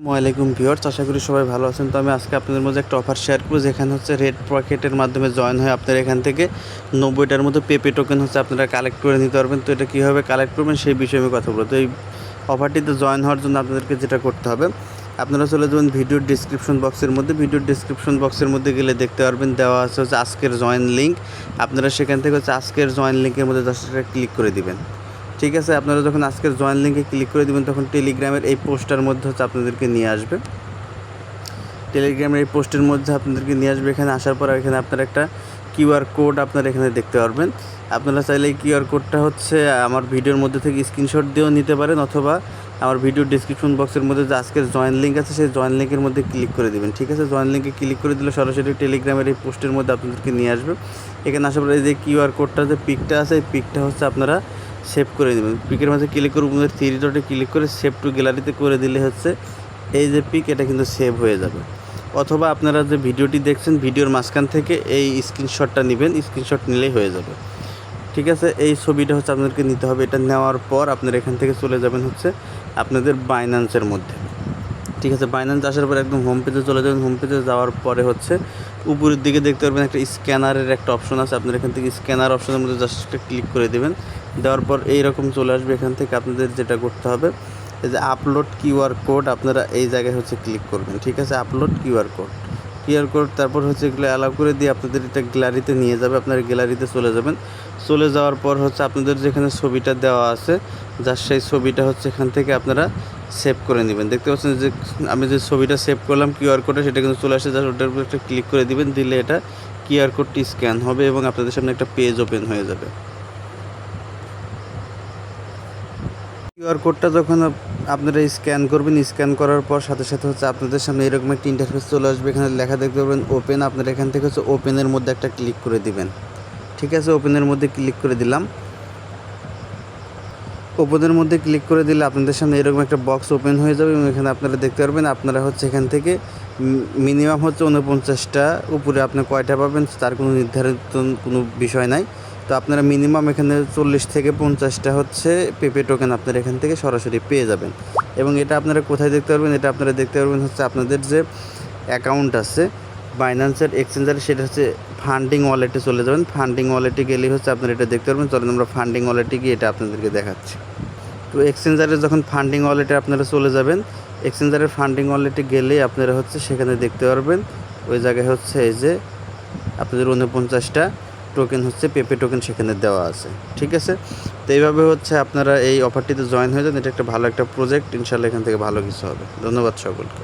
আসসালামাইকুম ভিউয়ার্স, আশা করি সবাই ভালো আছেন। তো আমি আজকে আপনাদের মধ্যে একটা অফার শেয়ার করব, যেখানে হচ্ছে রেড পকেটের মাধ্যমে জয়েন হয়ে আপনারা এখান থেকে নব্বইটার মতো পেপে টোকেন হচ্ছে আপনারা কালেক্ট করে নিতে পারবেন। তো এটা কীভাবে কালেক্ট করবেন সেই বিষয়ে আমি কথা বলব। তো এই অফারটিতে জয়েন হওয়ার জন্য আপনাদেরকে যেটা করতে হবে, আপনারা চলে যাবেন ভিডিওর ডিসক্রিপশন বক্সের মধ্যে। ভিডিওর ডিসক্রিপশন বক্সের মধ্যে গেলে দেখতে পারবেন, দেওয়া আছে হচ্ছে আজকের জয়েন লিঙ্ক আপনারা সেখান থেকে হচ্ছে আজকের জয়েন লিঙ্কের মধ্যে একটা ক্লিক করে দিবেন। ঠিক আছে, আপনারা যখন আজকের জয়েন লিঙ্কে ক্লিক করে দিবেন, তখন টেলিগ্রামের এই পোস্টার মধ্যে হচ্ছে আপনাদেরকে নিয়ে আসবে। টেলিগ্রামের এই পোস্টের মধ্যে আপনাদেরকে নিয়ে আসবে, এখানে আসার পর এখানে আপনার একটা কিউআর কোড আপনারা এখানে দেখতে পারবেন। আপনারা চাইলে এই কিউআর কোডটা হচ্ছে আমার ভিডিওর মধ্যে থেকে স্ক্রিনশট দিয়েও নিতে পারেন, অথবা আমার ভিডিও ডিসক্রিপশন বক্সের মধ্যে যে আজকের জয়েন লিঙ্ক আছে, সেই জয়েন লিঙ্কের মধ্যে ক্লিক করে দিবেন, ঠিক আছে? জয়েন লিঙ্কে ক্লিক করে দিলে সরাসরি টেলিগ্রামের এই পোস্টের মধ্যে আপনাদেরকে নিয়ে আসবে। এখানে আসার পরে এই যে কিউআর কোডটা যে পিকটা আছে, এই পিকটা হচ্ছে আপনারা সেভ করে দেবেন। পিকের মাঝে ক্লিক করে উপরে থ্রি ডটে ক্লিক করে সেভ টু গ্যালারিতে করে দিলে হচ্ছে এই যে পিক এটা কিন্তু সেভ হয়ে যাবে। অথবা আপনারা যে ভিডিওটি দেখছেন, ভিডিওর মাঝখান থেকে এই স্ক্রিনশটটা নেবেন স্ক্রিনশট নিলেই হয়ে যাবে। ঠিক আছে, এই ছবিটা হচ্ছে আপনাদেরকে নিতে হবে। এটা নেওয়ার পর আপনারা এখান থেকে চলে যাবেন হচ্ছে আপনাদের বাইন্যান্সের মধ্যে। ঠিক আছে বাইন্যান্স আসার পর একদম হোম পেজে চলে যাবেন। হোম পেজে যাওয়ার পরে হচ্ছে উপরের দিকে দেখতে পারবেন একটা স্ক্যানারের একটা অপশন আছে। আপনার এখান থেকে স্ক্যানার অপশনের মধ্যে জাস্ট একটা ক্লিক করে দেবেন। দেওয়ার পর এইরকম চলে আসবে এখান থেকে আপনাদের যেটা করতে হবে। এই যে আপলোড কিউআর কোড আপনারা এই জায়গায় হচ্ছে ক্লিক করবেন। ঠিক আছে upload QR code QR code তারপর হচ্ছে এগুলো অ্যালাউ করে দিয়ে আপনাদের এটা গ্যালারিতে নিয়ে যাবে, আপনারা গ্যালারিতে চলে যাবেন। চলে যাওয়ার পর হচ্ছে আপনাদের যেখানে ছবিটা দেওয়া আছে যার সেই ছবিটা হচ্ছে এখান থেকে আপনারা সেভ করে নেবেন। দেখতে পাচ্ছেন যে আমি যে ছবিটা সেভ করলাম কিউআর কোডে সেটা কিন্তু চলে আসে জাস্ট ওটার উপর একটা ক্লিক করে দিবেন, দিলে এটা কিউআর কোডটি স্ক্যান হবে এবং আপনাদের সামনে একটা পেজ ওপেন হয়ে যাবে। কিউআর কোডটা যখন আপনারা স্ক্যান করবেন স্ক্যান করার পর সাথে সাথে হচ্ছে আপনাদের সামনে এরকম একটা ইন্টারফেস চলে আসবে। এখানে লেখা দেখতে পাবেন ওপেন আপনারা এখান থেকে হচ্ছে ওপেনের মধ্যে একটা ক্লিক করে দিবেন। ঠিক আছে? ওপেনের মধ্যে ক্লিক করে দিলাম। ওপেনের মধ্যে ক্লিক করে দিলে আপনাদের সামনে এরকম একটা বক্স ওপেন হয়ে যাবে এবং এখানে আপনারা দেখতে পারবেন, আপনারা হচ্ছে এখান থেকে মিনিমাম হচ্ছে উনপঞ্চাশটা উপরে আপনি কয়টা পাবেন তার কোনো নির্ধারিত কোনো বিষয় নাই। তো আপনারা মিনিমাম এখানে চল্লিশ থেকে পঞ্চাশটা হচ্ছে পেপে টোকেন আপনারা এখান থেকে সরাসরি পেয়ে যাবেন। এবং এটা আপনারা কোথায় দেখতে পারবেন? এটা আপনারা দেখতে পারবেন হচ্ছে আপনাদের যে অ্যাকাউন্ট আছে বাইন্যান্সের এক্সচেঞ্জার সেটা হচ্ছে ফান্ডিং ওয়ালেটে চলে যাবেন। ফান্ডিং ওয়ালেটে গেলেই হচ্ছে আপনারা এটা দেখতে পারবেন। চলেন আমরা ফান্ডিং ওয়ালেটে গিয়ে এটা আপনাদেরকে দেখাচ্ছি। তো এক্সচেঞ্জারে যখন ফান্ডিং ওয়ালেটে আপনারা চলে যাবেন এক্সচেঞ্জারের ফান্ডিং ওয়ালেটে গেলেই আপনারা হচ্ছে সেখানে দেখতে পারবেন। ওই জায়গায় হচ্ছে এই যে আপনাদের উনপঞ্চাশটা টোকেন হচ্ছে পেপে টোকেন সেখানে দেওয়া আছে, ঠিক আছে? তো এইভাবে হচ্ছে আপনারা এই অফারটিতে জয়েন হয়ে যান, এটা একটা ভালো একটা প্রজেক্ট ইনশাল্লাহ এখান থেকে ভালো কিছু হবে। ধন্যবাদ সকলকে।